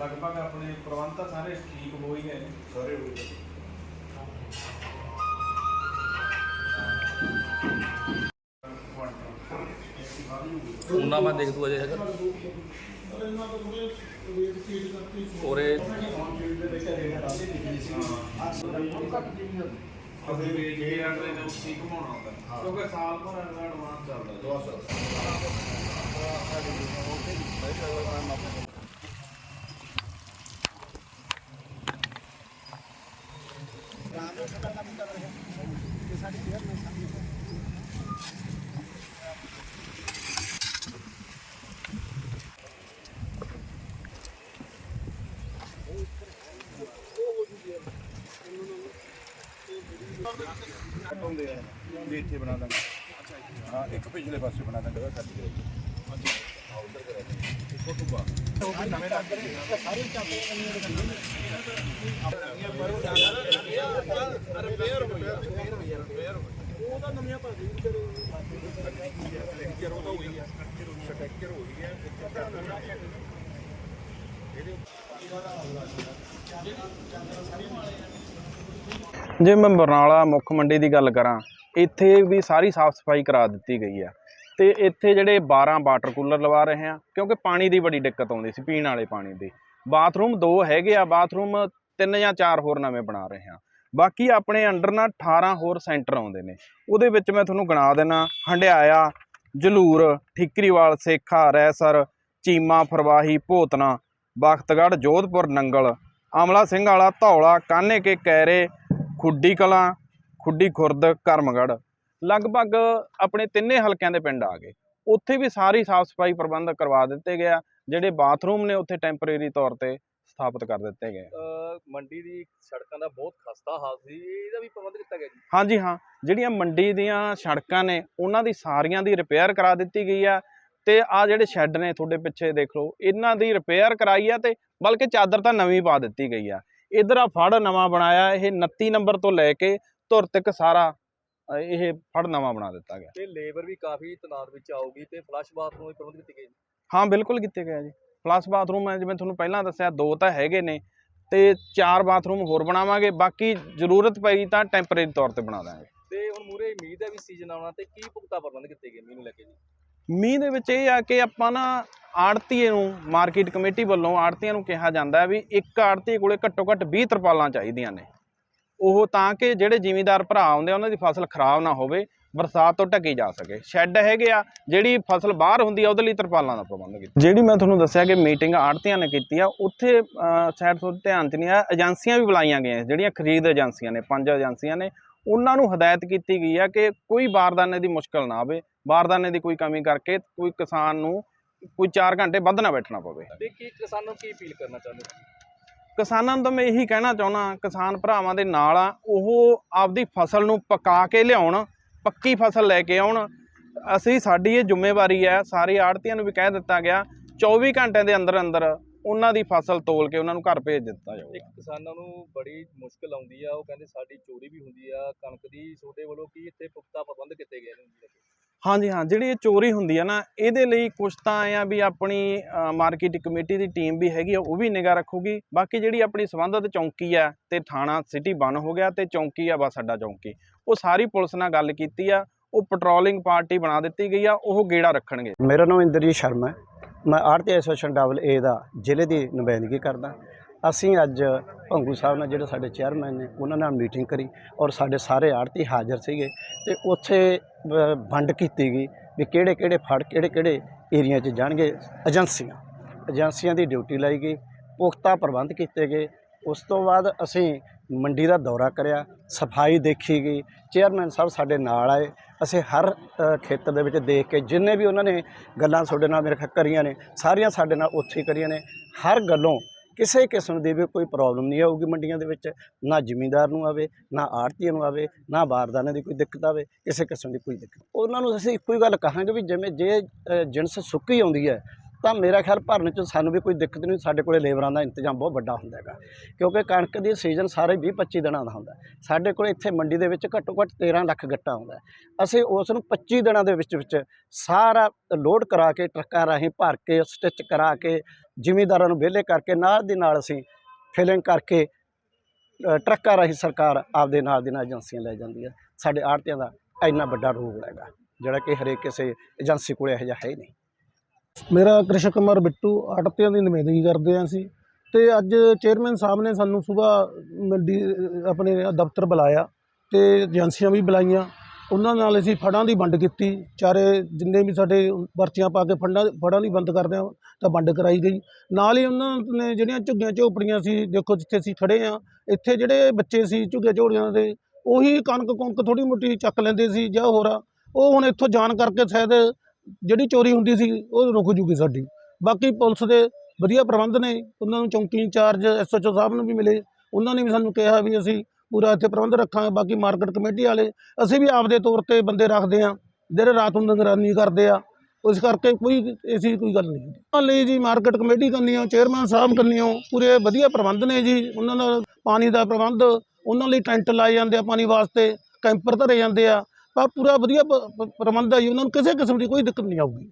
ਲਗਭਗ ਆਪਣੇ ਪ੍ਰਬੰਧ ਸਾਰੇ ਠੀਕ ਹੋ ਹੀ ਗਏ ਸਾਰੇ ਹੋ ਗਏ। ਉਹਨਾਂ ਮੈਂ ਦੇਖ ਤੂੰ ਅਜੇ ਹੈਗਾ? ਔਰੇ ਅਸੀਂ ਵੀ ਜੇ ਅਗਲੇ ਨੂੰ ਠੀਕ ਘਮਾਉਣਾ ਹੁੰਦਾ ਕਿਉਂਕਿ ਸਾਲ ਭਰ ਦਾ ਐਡਵਾਂਸ ਚੱਲਦਾ ਜੀ। ਦੋ ਸੌ ਹੁੰਦੇ ਆ। ਵੀ ਇੱਥੇ ਬਣਾ ਦਾਂਗੇ। ਹਾਂ, ਇੱਕ ਪਿਛਲੇ ਪਾਸੇ ਬਣਾ ਦਾਂਗੇ, ਉਹ ਖਾਲੀ ਕਰੇਗੀ ਹਾਂ, ਉਧਰ ਕਰਾਂਗੇ ਇੱਕੋ ਤੋਂ ਉਹਦਾ ਨਵੀਆਂ ਭਾਜੀ ਸਟ੍ਰਕਚਰ ਹੋਈ ਗਿਆ ਸਟ੍ਰਕਚਰ ਜੇ ਮੈਂ ਬਰਨਾਲਾ ਮੁੱਖ ਮੰਡੀ ਦੀ ਗੱਲ ਕਰਾਂ, ਇੱਥੇ ਵੀ ਸਾਰੀ ਸਾਫ਼ ਸਫ਼ਾਈ ਕਰਾ ਦਿੱਤੀ ਗਈ ਆ। ਤੇ ਇੱਥੇ ਜਿਹੜੇ 12 ਵਾਟਰ ਕੂਲਰ ਲਵਾ ਰਹੇ ਆ, ਕਿਉਂਕਿ ਪਾਣੀ ਦੀ ਬੜੀ ਦਿੱਕਤ ਆਉਂਦੀ ਸੀ ਪੀਣ ਵਾਲੇ ਪਾਣੀ ਦੀ। ਬਾਥਰੂਮ ਦੋ ਹੈਗੇ ਆ, ਬਾਥਰੂਮ ਤਿੰਨ ਜਾਂ ਚਾਰ ਹੋਰ ਨਵੇਂ ਬਣਾ ਰਹੇ ਆ। ਬਾਕੀ ਆਪਣੇ ਅੰਡਰ ਨਾ 18 ਹੋਰ ਸੈਂਟਰ ਆਉਂਦੇ ਨੇ। ਉਹਦੇ ਵਿੱਚ ਮੈਂ ਤੁਹਾਨੂੰ ਗਿਣਾ ਦੇਣਾ ਹੰਡਿਆਇਆ, ਜਲੂਰ, ਠਿਕਰੀਵਾਲ, ਸੇਖਾ, ਰੈਸਰ, ਚੀਮਾ, ਫਰਵਾਹੀ, ਭੋਤਨਾ, ਬਖਤਗੜ੍ਹ, ਜੋਧਪੁਰ, ਨੰਗਲ, ਆਮਲਾ ਸਿੰਘ ਵਾਲਾ, ਧੌਲਾ ਕਾਨੇ ਕੇ, ਕੈਰੇ ਖੁੱਡੀ ਕਲਾਂ ਖੁੱਡੀ ਖੁਰਦ ਕਰਮਗੜ੍ਹ। ਲਗਭਗ ਆਪਣੇ ਤਿੰਨੇ ਹਲਕਿਆਂ ਦੇ ਪਿੰਡ ਆ ਗਏ। ਉੱਥੇ ਵੀ ਸਾਰੀ ਸਾਫ਼ ਸਫ਼ਾਈ ਪ੍ਰਬੰਧ ਕਰਵਾ ਦਿੱਤੇ ਗਿਆ ਜਿਹੜੇ ਬਾਥਰੂਮ ਨੇ ਉੱਥੇ ਟੈਂਪਰੇਰੀ ਤੌਰ ਤੇ ਸਥਾਪਿਤ ਕਰ ਦਿੱਤੇ ਗਏ ਮੰਡੀ ਦੀ ਸੜਕਾਂ ਦਾ ਬਹੁਤ ਖਸਤਾ ਹਾਲ ਸੀ ਇਹਦਾ ਵੀ ਪ੍ਰਬੰਧ ਕੀਤਾ ਗਿਆ ਜੀ? ਹਾਂਜੀ ਹਾਂ। ਜਿਹੜੀਆਂ ਮੰਡੀ ਦੀਆਂ ਸੜਕਾਂ ਨੇ ਉਹਨਾਂ ਦੀ ਸਾਰੀਆਂ ਦੀ ਰਿਪੇਅਰ ਕਰਾ ਦਿੱਤੀ ਗਈ ਆ ਤੇ ਆ ਜਿਹੜੇ ਸ਼ੈੱਡ ਨੇ ਤੁਹਾਡੇ ਪਿੱਛੇ ਦੇਖ ਲਓ ਇਹਨਾਂ ਦੀ ਰਿਪੇਅਰ ਕਰਾਈ ਆ ਤੇ ਬਲਕਿ ਚਾਦਰ ਤਾਂ ਨਵੀਂ ਪਾ ਦਿੱਤੀ ਗਈ ਆ। ਇਧਰ ਆ ਫੜ ਨਵਾਂ ਬਣਾਇਆ ਇਹ 29 ਨੰਬਰ ਤੋਂ ਲੈ ਕੇ ਧੁਰ ਤੱਕ ਸਾਰਾ ਇਹ ਫੜ ਨਵਾਂ ਬਣਾ ਦਿੱਤਾ ਗਿਆ। ਤੇ ਲੇਬਰ ਵੀ ਕਾਫੀ ਤਨਾਤ ਵਿੱਚ ਆਊਗੀ ਤੇ ਫਲਸ਼ ਬਾਥਰੂਮ ਵੀ ਪ੍ਰਬੰਧ ਕੀਤੇ ਗਏ ਜੀ ਹਾਂ ਬਿਲਕੁਲ ਕੀਤੇ ਗਏ ਆ ਜੀ। ਪਲੱਸ ਬਾਥਰੂਮ ਜਿਵੇਂ ਤੁਹਾਨੂੰ ਪਹਿਲਾਂ ਦੱਸਿਆ ਦੋ ਤਾਂ ਹੈਗੇ ਨੇ ਤੇ ਚਾਰ ਬਾਥਰੂਮ ਹੋਰ ਬਣਾਵਾਂਗੇ ਬਾਕੀ ਜ਼ਰੂਰਤ ਪਈ ਤਾਂ ਟੈਂਪਰੇਰੀ ਤੌਰ ਤੇ ਬਣਾ ਦਾਂਗੇ। ਤੇ ਹੁਣ ਮੂਰੇ ਉਮੀਦ ਹੈ ਵੀ ਸੀਜ਼ਨ ਆਉਣਾ ਤੇ ਕੀ ਪੁਖਤਾ ਪ੍ਰਬੰਧ ਕੀਤੇ ਗਏ ਮੀਂਹ ਨੂੰ ਲੈ ਕੇ ਜੀ? ਮੀਂਹ ਦੇ ਵਿੱਚ ਇਹ ਆ ਕਿ ਆਪਾਂ ਨਾ ਆੜਤੀਏ ਨੂੰ, ਮਾਰਕੀਟ ਕਮੇਟੀ ਵੱਲੋਂ ਆੜਤੀਆਂ ਨੂੰ ਕਿਹਾ ਜਾਂਦਾ ਹੈ ਵੀ ਇੱਕ ਆੜਤੀ ਕੋਲੇ ਘੱਟੋ ਘੱਟ 20 ਤਰਪਾਲਾਂ ਚਾਹੀਦੀਆਂ ਨੇ। ਉਹ ਤਾਂ ਕਿ ਜਿਹੜੇ ਜ਼ਿਮੀਂਦਾਰ ਭਰਾ ਆਉਂਦੇ ਆ, ਉਹਨਾਂ ਦੀ ਫਸਲ ਖਰਾਬ ਨਾ ਹੋਵੇ, ਬਰਸਾਤ ਤੋਂ ਢੱਕੀ ਜਾ ਸਕੇ। ਸ਼ੈੱਡ ਹੈਗੇ ਆ, ਜਿਹੜੀ ਫਸਲ ਬਾਹਰ ਹੁੰਦੀ ਆ, ਉਹਦੇ ਲਈ ਤਰਪਾਲਾਂ ਦਾ ਪ੍ਰਬੰਧ ਕੀਤਾ। ਜਿਹੜੀ ਮੈਂ ਤੁਹਾਨੂੰ ਦੱਸਿਆ ਕਿ ਮੀਟਿੰਗ ਆੜਤੀਆਂ ਨੇ ਕੀਤੀ ਆ, ਉੱਥੇ ਸ਼ਾਇਦ ਤੁਹਾਡੇ ਧਿਆਨ 'ਚ ਨਹੀਂ ਆ ਏਜੰਸੀਆਂ ਵੀ ਬੁਲਾਈਆਂ ਗਈਆਂ, ਜਿਹੜੀਆਂ ਖਰੀਦ ਏਜੰਸੀਆਂ ਨੇ, ਪੰਜ ਏਜੰਸੀਆਂ ਨੇ ਉਹਨਾਂ ਨੂੰ ਹਦਾਇਤ ਕੀਤੀ ਗਈ ਆ ਕਿ ਕੋਈ ਬਾਰਦਾਨੇ ਦੀ ਮੁਸ਼ਕਲ ਨਾ ਆਵੇ ਬਾਰਦਾਨੇ ਦੀ ਕੋਈ ਕਮੀ ਕਰਕੇ ਕੋਈ ਕਿਸਾਨ ਨੂੰ ਕੋਈ 4 ਘੰਟੇ ਵੱਧ ਨਾ ਬੈਠਣਾ ਪਵੇ। ਤੇ ਕੀ ਕਿਸਾਨਾਂ ਨੂੰ ਕੀ ਅਪੀਲ ਕਰਨਾ ਚਾਹੁੰਦੇ ਹੋ? ਕਿਸਾਨਾਂ ਨੂੰ ਤਾਂ ਮੈਂ ਇਹੀ ਕਹਿਣਾ ਚਾਹੁੰਦਾ ਕਿਸਾਨ ਭਰਾਵਾਂ ਦੇ ਨਾਲ ਆ ਉਹ ਆਪਦੀ ਫਸਲ ਨੂੰ ਪਕਾ ਕੇ ਲਿਆਉਣ ਪੱਕੀ ਫਸਲ ਲੈ ਕੇ ਆਉਣ। ਅਸੀਂ ਸਾਡੀ ਇਹ ਜ਼ਿੰਮੇਵਾਰੀ ਹੈ ਸਾਰੇ ਆੜਤੀਆਂ ਨੂੰ ਵੀ ਕਹਿ ਦਿੱਤਾ ਗਿਆ 24 ਘੰਟਿਆਂ ਦੇ ਅੰਦਰ ਅੰਦਰ ਉਹਨਾਂ ਦੀ ਫਸਲ ਤੋਲ ਕੇ ਉਹਨਾਂ ਨੂੰ ਘਰ ਭੇਜ ਦਿੱਤਾ ਜਾਊਗਾ। ਇੱਕ ਕਿਸਾਨਾਂ ਨੂੰ ਬੜੀ ਮੁਸ਼ਕਲ ਆਉਂਦੀ ਆ ਉਹ ਕਹਿੰਦੇ ਸਾਡੀ ਚੋਰੀ ਵੀ ਹੁੰਦੀ ਆ ਕਣਕ ਦੀ ਤੁਹਾਡੇ ਵੱਲੋਂ ਕੀ ਇੱਥੇ ਪੁਖਤਾ ਪ੍ਰਬੰਧ ਕੀਤੇ ਗਏ ਨੇ? ਹਾਂਜੀ ਹਾਂ ਜਿਹੜੀ ਇਹ ਚੋਰੀ ਹੁੰਦੀ ਆ ਨਾ ਇਹਦੇ ਲਈ ਕੁਛ ਤਾਂ ਆ ਵੀ ਆਪਣੀ ਮਾਰਕੀਟ ਕਮੇਟੀ ਦੀ ਟੀਮ ਵੀ ਹੈਗੀ ਆ ਉਹ ਵੀ ਨਿਗਾਹ ਰੱਖੂਗੀ। ਬਾਕੀ ਜਿਹੜੀ ਆਪਣੀ ਸੰਬੰਧਿਤ ਚੌਂਕੀ ਆ ਤੇ ਥਾਣਾ ਸਿਟੀ ਬਨ ਹੋ ਗਿਆ ਤੇ ਚੌਂਕੀ ਆ ਬਸ ਅੱਡਾ ਚੌਂਕੀ। ਉਹ ਸਾਰੀ ਪੁਲਿਸ ਨਾਲ ਗੱਲ ਕੀਤੀ ਆ ਉਹ ਪੈਟਰੋਲਿੰਗ ਪਾਰਟੀ ਬਣਾ ਦਿੱਤੀ ਗਈ ਆ ਉਹ ਗੇੜਾ ਰੱਖਣਗੇ। ਮੇਰਾ ਨਾਮ ਇੰਦਰਜੀਤ ਸ਼ਰਮਾ ਹੈ। ਮੈਂ ਆਰਤੀ ਐਸੋਸੀਏਸ਼ਨ ਡਬਲ ਏ ਦਾ ਜ਼ਿਲ੍ਹੇ ਦੀ ਨੁਮਾਇੰਦਗੀ ਕਰਦਾ। ਅਸੀਂ ਅੱਜ ਭੰਗੂ ਸਾਹਿਬ ਨਾਲ ਜਿਹੜੇ ਸਾਡੇ ਚੇਅਰਮੈਨ ਨੇ, ਉਹਨਾਂ ਨਾਲ ਮੀਟਿੰਗ ਕਰੀ ਔਰ ਸਾਡੇ ਸਾਰੇ ਆੜਤੀ ਹਾਜ਼ਰ ਸੀਗੇ ਤੇ ਉੱਥੇ ਵੰਡ ਕੀਤੀ ਗਈ ਵੀ ਕਿਹੜੇ ਕਿਹੜੇ ਫੜ, ਕਿਹੜੇ ਕਿਹੜੇ ਏਰੀਆ 'ਚ ਜਾਣਗੇ ਏਜੰਸੀਆਂ। ਏਜੰਸੀਆਂ ਦੀ ਡਿਊਟੀ ਲਾਈ ਗਈ, ਪੁਖਤਾ ਪ੍ਰਬੰਧ ਕੀਤੇ ਗਏ। ਉਸ ਤੋਂ ਬਾਅਦ ਅਸੀਂ ਮੰਡੀ ਦਾ ਦੌਰਾ ਕਰਿਆ, ਸਫ਼ਾਈ ਦੇਖੀ ਗਈ, ਚੇਅਰਮੈਨ ਸਾਹਿਬ ਸਾਡੇ ਨਾਲ ਆਏ ਅਸੀਂ ਹਰ ਖੇਤਰ ਦੇ ਵਿੱਚ ਦੇਖ ਕੇ ਜਿੰਨੇ ਵੀ ਉਹਨਾਂ ਨੇ ਗੱਲਾਂ ਤੁਹਾਡੇ ਨਾਲ ਮੇਰੇ ਖਿਆਲ ਕਰੀਆਂ ਨੇ ਸਾਰੀਆਂ ਸਾਡੇ ਨਾਲ ਉੱਥੇ ਹੀ ਕਰੀਆਂ ਨੇ। ਹਰ ਗੱਲੋਂ ਕਿਸੇ ਕਿਸਮ ਦੀ ਵੀ ਕੋਈ ਪ੍ਰੋਬਲਮ ਨਹੀਂ ਆਊਗੀ ਮੰਡੀਆਂ ਦੇ ਵਿੱਚ ਨਾ ਜ਼ਿਮੀਂਦਾਰ ਨੂੰ ਆਵੇ ਨਾ ਆੜਤੀਆਂ ਨੂੰ ਆਵੇ ਨਾ ਬਾਰਦਾਨੇ ਦੀ ਕੋਈ ਦਿੱਕਤ ਆਵੇ ਕਿਸੇ ਕਿਸਮ ਦੀ ਕੋਈ ਦਿੱਕਤ। ਉਹਨਾਂ ਨੂੰ ਅਸੀਂ ਇੱਕੋ ਹੀ ਗੱਲ ਕਹਾਂਗੇ ਵੀ ਜਿਵੇਂ ਜੇ ਅ, ਜਿਣਸ ਸੁੱਕੀ ਆਉਂਦੀ ਹੈ ਤਾਂ ਮੇਰਾ ਖਿਆਲ ਭਰਨ 'ਚ ਸਾਨੂੰ ਵੀ ਕੋਈ ਦਿੱਕਤ ਨਹੀਂ, ਸਾਡੇ ਕੋਲੇ ਲੇਬਰਾਂ ਦਾ ਇੰਤਜ਼ਾਮ ਬਹੁਤ ਵੱਡਾ ਹੁੰਦਾ ਹੈਗਾ। ਕਿਉਂਕਿ ਕਣਕ ਦੀ ਸੀਜ਼ਨ ਸਾਰੇ 20 25 ਦਿਨਾਂ ਦਾ ਹੁੰਦਾ ਸਾਡੇ ਕੋਲ ਇੱਥੇ ਮੰਡੀ ਦੇ ਵਿੱਚ ਘੱਟੋ ਘੱਟ 13 ਲੱਖ ਗੱਟਾ ਹੁੰਦਾ ਅਸੀਂ ਉਸ ਨੂੰ 25 ਦਿਨਾਂ ਦੇ ਵਿੱਚ ਵਿੱਚ ਸਾਰਾ ਲੋਡ ਕਰਾ ਕੇ ਟਰੱਕਾਂ ਰਾਹੀਂ ਭਰ ਕੇ ਸਟਿਚ ਕਰਾ ਕੇ, ਜ਼ਿਮੀਂਦਾਰਾਂ ਨੂੰ ਵਿਹਲੇ ਕਰਕੇ ਨਾਲ ਦੀ ਨਾਲ ਅਸੀਂ ਫਿਲਿੰਗ ਕਰਕੇ ਟਰੱਕਾਂ ਰਾਹੀਂ ਸਰਕਾਰ ਆਪਦੇ ਨਾਲ ਦੀ ਨਾਲ ਏਜੰਸੀਆਂ ਲੈ ਜਾਂਦੀ ਹੈ। ਸਾਡੇ ਆੜਤੀਆਂ ਦਾ ਇੰਨਾ ਵੱਡਾ ਰੋਲ ਹੈਗਾ, ਜਿਹੜਾ ਕਿ ਹਰੇਕ ਕਿਸੇ ਏਜੰਸੀ ਕੋਲੇ ਇਹੋ ਜਿਹਾ ਹੈ ਹੀ ਨਹੀਂ। ਮੇਰਾ ਕ੍ਰਿਸ਼ਨ ਕੁਮਾਰ ਬਿੱਟੂ ਆੜਤੀਆਂ ਦੀ ਨੁਮਾਇੰਦਗੀ ਕਰਦੇ ਹਾਂ ਅਸੀਂ ਤੇ ਅੱਜ ਚੇਅਰਮੈਨ ਸਾਹਿਬ ਨੇ ਸਾਨੂੰ ਸਵੇਰ ਮੰਡੀ ਆਪਣੇ ਦਫ਼ਤਰ ਬੁਲਾਇਆ ਤੇ ਏਜੰਸੀਆਂ ਵੀ ਬੁਲਾਈਆਂ। ਉਹਨਾਂ ਨਾਲ ਅਸੀਂ ਫੜਾਂ ਦੀ ਵੰਡ ਕੀਤੀ। ਚਾਰੇ ਜਿੰਨੇ ਵੀ ਸਾਡੇ ਪਰਚੀਆਂ ਪਾ ਕੇ ਫੰਡਾਂ ਫੜਾਂ ਦੀ ਵੰਡ ਕਰਦੇ ਆ, ਤਾਂ ਵੰਡ ਕਰਾਈ ਗਈ। ਨਾਲ ਹੀ ਉਹਨਾਂ ਨੇ ਜਿਹੜੀਆਂ ਝੁੱਗੀਆਂ ਝੋਪੜੀਆਂ ਸੀ, ਦੇਖੋ ਜਿੱਥੇ ਅਸੀਂ ਖੜੇ ਆ, ਇੱਥੇ ਜਿਹੜੇ ਬੱਚੇ ਸੀ ਝੁੱਗੀਆਂ ਝੋੜੀਆਂ ਦੇ, ਉਹੀ ਕਣਕ ਕੁਣਕ ਥੋੜੀ ਮੋਟੀ ਚੱਕ ਲੈਂਦੇ ਸੀ ਜਾਂ ਹੋਰ ਆ। ਉਹ ਹੁਣ ਇੱਥੋਂ ਜਾਣ ਕਰਕੇ ਸ਼ਾਇਦ ਜਿਹੜੀ ਚੋਰੀ ਹੁੰਦੀ ਸੀ, ਉਹ ਰੁਕ ਜੂਗੀ ਸਾਡੀ। ਬਾਕੀ ਪੁਲਿਸ ਦੇ ਵਧੀਆ ਪ੍ਰਬੰਧ ਨੇ, ਉਹਨਾਂ ਨੂੰ ਚੌਂਕੀ ਇੰਚਾਰਜ ਐਸਐਚਓ ਸਾਹਿਬ ਨੂੰ ਵੀ ਮਿਲੇ। ਉਹਨਾਂ ਨੇ ਵੀ ਸਾਨੂੰ ਕਿਹਾ ਵੀ ਅਸੀਂ ਪੂਰਾ ਇੱਥੇ ਪ੍ਰਬੰਧ ਰੱਖਾਂਗੇ, ਬਾਕੀ ਮਾਰਕੀਟ ਕਮੇਟੀ ਵਾਲੇ, ਅਸੀਂ ਵੀ ਆਪਦੇ ਤੌਰ ਤੇ ਬੰਦੇ ਰੱਖਦੇ ਆ ਜਿਹੜੇ ਰਾਤ ਨੂੰ ਨਿਗਰਾਨੀ ਕਰਦੇ ਆ। ਉਸ ਕਰਕੇ ਕੋਈ ਐਸੀ ਕੋਈ ਗੱਲ ਨਹੀਂ ਉਹਨਾਂ ਲਈ ਜੀ ਮਾਰਕੀਟ ਕਮੇਟੀ ਕਰਨੀਓ ਚੇਅਰਮੈਨ ਸਾਹਿਬ ਕਰਨੀਓ ਪੂਰੇ ਵਧੀਆ ਪ੍ਰਬੰਧ ਨੇ ਜੀ। ਉਹਨਾਂ ਨਾਲ ਪਾਣੀ ਦਾ ਪ੍ਰਬੰਧ, ਉਹਨਾਂ ਲਈ ਟੈਂਟ ਲਾਏ ਜਾਂਦੇ ਆ ਪਾਣੀ ਵਾਸਤੇ, ਕੈਂਪਰ ਧਰੇ ਜਾਂਦੇ ਆ। ਪਰ ਪੂਰਾ ਵਧੀਆ ਪ- ਪ- ਪ੍ਰਬੰਧ ਹੈ ਜੀ, ਉਹਨਾਂ ਨੂੰ ਕਿਸੇ ਕਿਸਮ ਦੀ ਕੋਈ ਦਿੱਕਤ ਨਹੀਂ ਆਊਗੀ।